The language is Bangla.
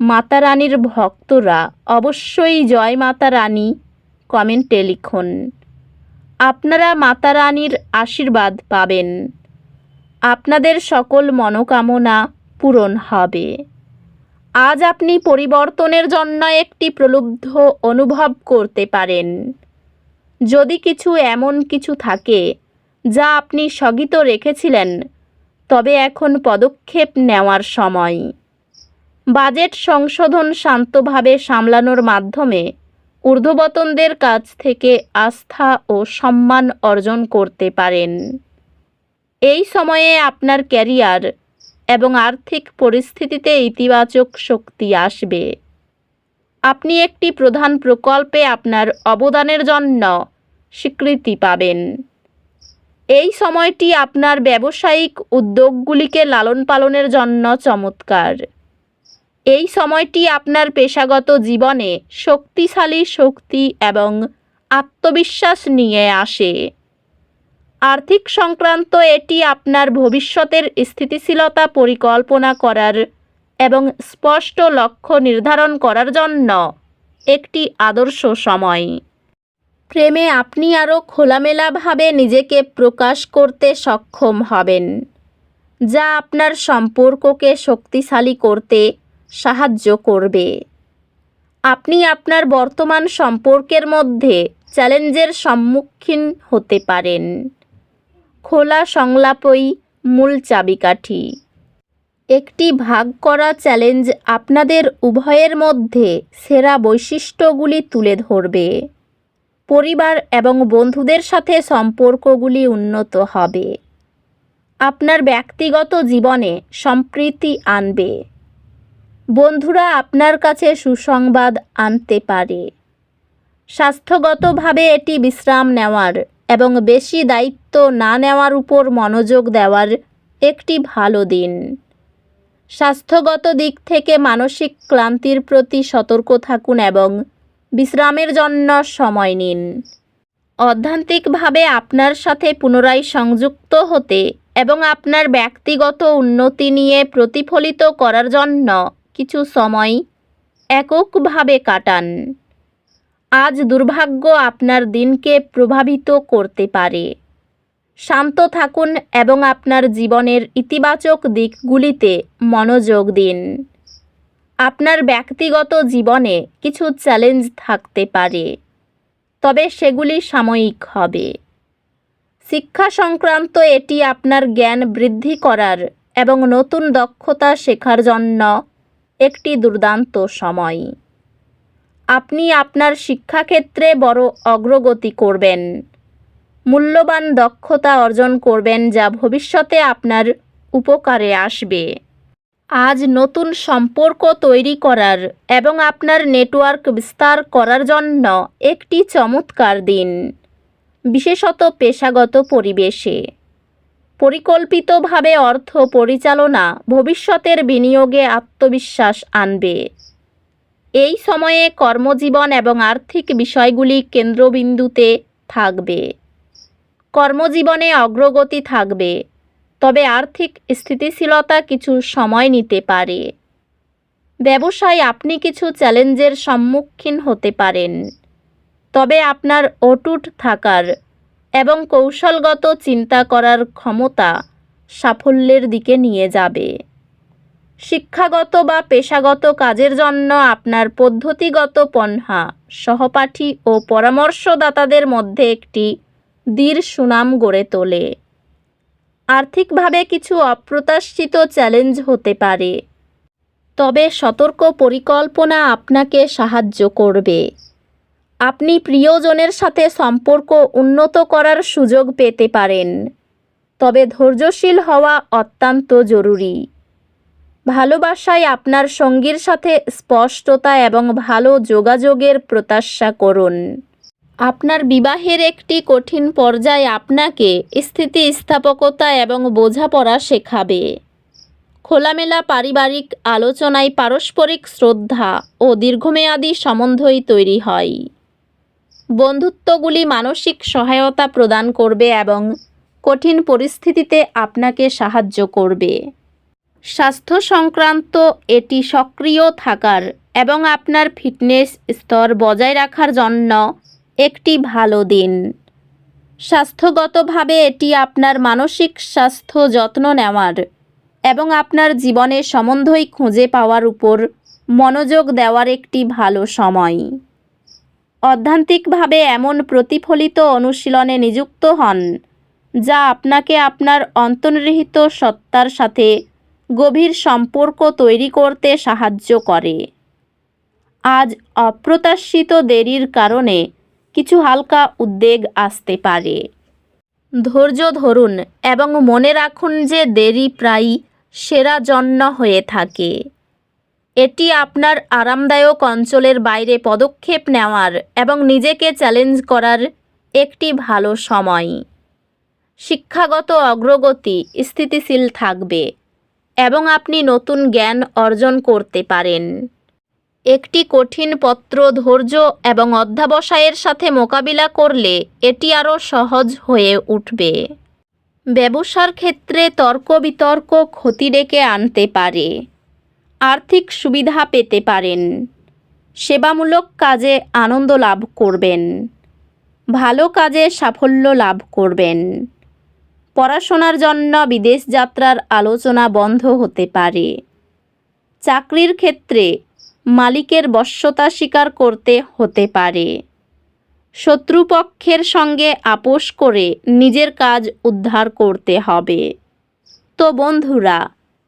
মাতা রানীর ভক্তরা অবশ্যই জয় মাতা রানী কমেন্টে লিখুন। আপনারা মাতা রানীর আশীর্বাদ পাবেন। আপনাদের সকল মনোকামনা পূরণ হবে। আজ আপনি পরিবর্তনের জন্য একটি প্রলুব্ধ অনুভব করতে পারেন। যদি কিছু এমন কিছু থাকে যা আপনি স্থগিত রেখেছিলেন, তবে এখন পদক্ষেপ নেওয়ার সময়। বাজেট সংশোধন শান্তভাবে সামলানোর মাধ্যমে ঊর্ধ্ববতনদের কাছ থেকে আস্থা ও সম্মান অর্জন করতে পারেন। এই সময়ে আপনার ক্যারিয়ার এবং আর্থিক পরিস্থিতিতে ইতিবাচক শক্তি আসবে। আপনি একটি প্রধান প্রকল্পে আপনার অবদানের জন্য স্বীকৃতি পাবেন। এই সময়টি আপনার ব্যবসায়িক উদ্যোগগুলিকে লালন পালনের জন্য চমৎকার। এই সময়টি আপনার পেশাগত জীবনে শক্তিশালী শক্তি এবং আত্মবিশ্বাস নিয়ে আসে। আর্থিক সংক্রান্ত এটি আপনার ভবিষ্যতের স্থিতিশীলতা পরিকল্পনা করার এবং স্পষ্ট লক্ষ্য নির্ধারণ করার জন্য একটি আদর্শ সময়। প্রেমে আপনি আরও খোলামেলাভাবে নিজেকে প্রকাশ করতে সক্ষম হবেন, যা আপনার সম্পর্ককে শক্তিশালী করতে সাহায্য করবে। আপনি আপনার বর্তমান সম্পর্কের মধ্যে চ্যালেঞ্জের সম্মুখীন হতে পারেন। খোলা সংলাপই মূল চাবিকাঠি। একটি ভাগ করা চ্যালেঞ্জ আপনাদের উভয়ের মধ্যে সেরা বৈশিষ্ট্যগুলি তুলে ধরবে। পরিবার এবং বন্ধুদের সাথে সম্পর্কগুলি উন্নত হবে। আপনার ব্যক্তিগত জীবনে সম্প্রীতি আনবে। বন্ধুরা আপনার কাছে সুসংবাদ আনতে পারে। স্বাস্থ্যগতভাবে এটি বিশ্রাম নেওয়ার এবং বেশি দায়িত্ব না নেওয়ার উপর মনোযোগ দেওয়ার একটি ভালো দিন। স্বাস্থ্যগত দিক থেকে মানসিক ক্লান্তির প্রতি সতর্ক থাকুন এবং বিশ্রামের জন্য সময় নিন। অধ্যান্তিকভাবে আপনার সাথে পুনরায় সংযুক্ত হতে এবং আপনার ব্যক্তিগত উন্নতি নিয়ে প্রতিফলিত করার জন্য কিছু সময় এককভাবে কাটান। আজ দুর্ভাগ্য আপনার দিনকে প্রভাবিত করতে পারে। শান্ত থাকুন এবং আপনার জীবনের ইতিবাচক দিকগুলিতে মনোযোগ দিন। আপনার ব্যক্তিগত জীবনে কিছু চ্যালেঞ্জ থাকতে পারে, তবে সেগুলি সাময়িক হবে। শিক্ষা সংক্রান্ত এটি আপনার জ্ঞান বৃদ্ধি করার এবং নতুন দক্ষতা শেখার জন্য একটি দুর্দান্ত সময়। আপনি আপনার শিক্ষাক্ষেত্রে বড় অগ্রগতি করবেন। মূল্যবান দক্ষতা অর্জন করবেন যা ভবিষ্যতে আপনার উপকারে আসবে। আজ নতুন সম্পর্ক তৈরি করার এবং আপনার নেটওয়ার্ক বিস্তার করার জন্য একটি চমৎকার দিন, বিশেষত পেশাগত পরিবেশে। পরিকল্পিতভাবে অর্থ পরিচালনা ভবিষ্যতের বিনিয়োগে আত্মবিশ্বাস আনবে। এই সময়ে কর্মজীবন এবং আর্থিক বিষয়গুলি কেন্দ্রবিন্দুতে থাকবে। কর্মজীবনে অগ্রগতি থাকবে, তবে আর্থিক স্থিতিশীলতা কিছু সময় নিতে পারে। ব্যবসায় আপনি কিছু চ্যালেঞ্জের সম্মুখীন হতে পারেন, তবে আপনার অটুট থাকার এবং কৌশলগত চিন্তা করার ক্ষমতা সাফল্যের দিকে নিয়ে যাবে। শিক্ষাগত বা পেশাগত কাজের জন্য আপনার পদ্ধতিগত পন্হা, সহপাঠী ও পরামর্শদাতাদের মধ্যে একটি দৃঢ় সুনাম গড়ে তোলে। আর্থিকভাবে কিছু অপ্রত্যাশিত চ্যালেঞ্জ হতে পারে। তবে সতর্ক পরিকল্পনা আপনাকে সাহায্য করবে। আপনি প্রিয়জনের সাথে সম্পর্ক উন্নত করার সুযোগ পেতে পারেন। তবে ধৈর্যশীল হওয়া অত্যন্ত জরুরি। ভালোবাসায় আপনার সঙ্গীর সাথে স্পষ্টতা এবং ভালো যোগাযোগের প্রত্যাশা করুন। আপনার বিবাহের একটি কঠিন পর্যায়ে আপনাকে স্থিতিস্থাপকতা এবং বোঝাপড়া শেখাবে। খোলামেলা পারিবারিক আলোচনায় পারস্পরিক শ্রদ্ধা ও দীর্ঘমেয়াদী সম্বন্ধই তৈরি হয়। বন্ধুত্বগুলি মানসিক সহায়তা প্রদান করবে এবং কঠিন পরিস্থিতিতে আপনাকে সাহায্য করবে। স্বাস্থ্য সংক্রান্ত এটি সক্রিয় থাকার এবং আপনার ফিটনেস স্তর বজায় রাখার জন্য একটি ভালো দিন। স্বাস্থ্যগতভাবে এটি আপনার মানসিক স্বাস্থ্য যত্ন নেওয়ার এবং আপনার জীবনে সম্বন্ধই খুঁজে পাওয়ার উপর মনোযোগ দেওয়ার একটি ভালো সময়। অধ্যান্তিকভাবে এমন প্রতিফলিত অনুশীলনে নিযুক্ত হন, যা আপনাকে আপনার অন্তর্নিহিত সত্তার সাথে গভীর সম্পর্ক তৈরি করতে সাহায্য করে। আজ অপ্রত্যাশিত দেরির কারণে কিছু হালকা উদ্বেগ আসতে পারে। ধৈর্য ধরুন এবং মনে রাখুন যে দেরি প্রায়ই সেরা জন্য হয়ে থাকে। এটি আপনার আরামদায়ক অঞ্চলের বাইরে পদক্ষেপ নেওয়ার এবং নিজেকে চ্যালেঞ্জ করার একটি ভালো সময়। শিক্ষাগত অগ্রগতি স্থিতিশীল থাকবে এবং আপনি নতুন জ্ঞান অর্জন করতে পারেন। একটি কঠিন পত্র ধৈর্য এবং অধ্যাবসায়ের সাথে মোকাবিলা করলে এটি আরও সহজ হয়ে উঠবে। ব্যবসার ক্ষেত্রে তর্ক বিতর্ক ক্ষতি ডেকে আনতে পারে। আর্থিক সুবিধা পেতে পারেন। সেবামূলক কাজে আনন্দ লাভ করবেন। ভালো কাজে সাফল্য লাভ করবেন। পড়াশোনার জন্য বিদেশ যাত্রার আলোচনা বন্ধ হতে পারে। চাকরির ক্ষেত্রে মালিকের বশ্যতা স্বীকার করতে হতে পারে। শত্রুপক্ষের সঙ্গে আপোষ করে নিজের কাজ উদ্ধার করতে হবে। তো বন্ধুরা